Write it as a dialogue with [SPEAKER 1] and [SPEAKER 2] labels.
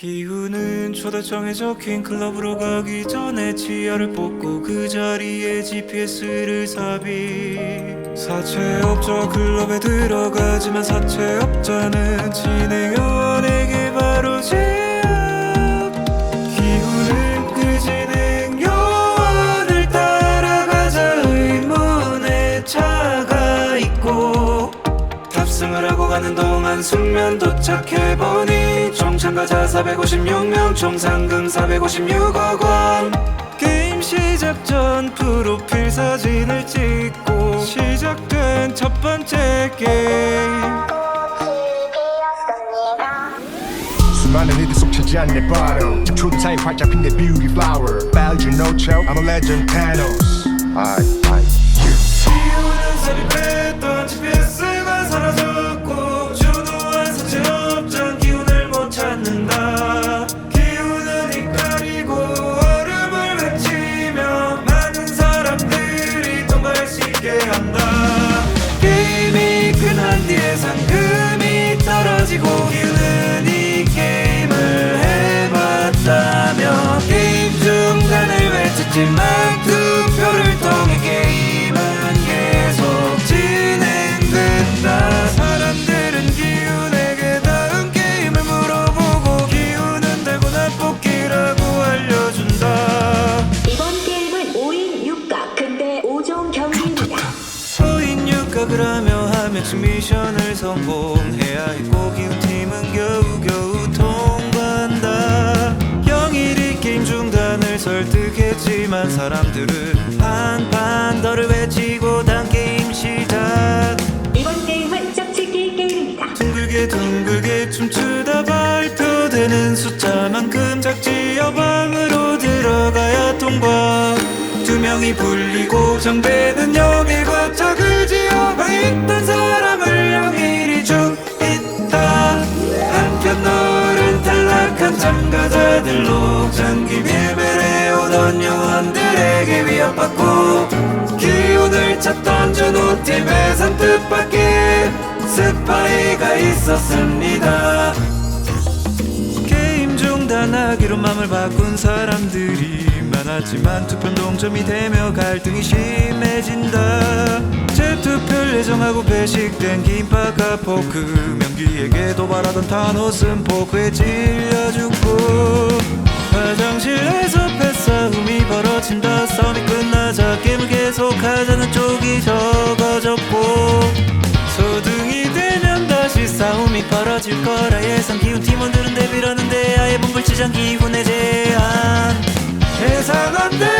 [SPEAKER 1] 기후는 초대장에 적힌 클럽으로 가기 전에 지하를 뽑고 그 자리에 GPS를 삽입. 사채업자 클럽에 들어가지만 사채업자는 진행요원에게 바로 제압. 기후는 그 진행요원을 따라가자. 의문의 차가 있고 탑승을 하고 가는 동안 숙면 도착해보니 총 참가자 456명 총 상금 456억 원 게임 시작 전 프로필 사진을 찍고 시작된 첫 번째 게임
[SPEAKER 2] 수많은 이들 속 차지한 내 bottle 초타임 활짝 핀내 beauty flower Belgian no choke I'm a legend Thanos I, I,
[SPEAKER 3] 5인
[SPEAKER 1] 6각을 하며 한 명씩 미션을 성공해야 했고 기훈팀은 겨우겨우 통과한다. 영일이 게임 중단을 설득했지만 사람들은 한판 더를 외치고 단 게임 시작.
[SPEAKER 3] 이번 게임은 짝짓기 게임입니다.
[SPEAKER 1] 둥글게 둥글게 춤추다 발표되는 숫자만큼 작지 여방으로 들어가야 통과. 두 명이 불리고 정배는 영일 참가자들로 장기 밀배를 오던 요원들에게 위협받고 기운을 찾던 준호팀에선 뜻밖의 스파이가 있었습니다. 게임 중단하기로 맘을 바꾼 사람들이 많았지만 투표 동점이 되며 갈등이 심해진다. 재 투표를 예정하고 배식된 김파가 포크. 명기에게 도발하던 타노스는 포크에 찔려 죽고. 화장실에서 패싸움이 벌어진다. 싸움이 끝나자 게임을 계속하자는 쪽이 적어졌고. 소등이 되면 다시 싸움이 벌어질 거라 예상. 기운 팀원들은 대비하는데 아예 몽골치장 기훈의 제안. 예상한 대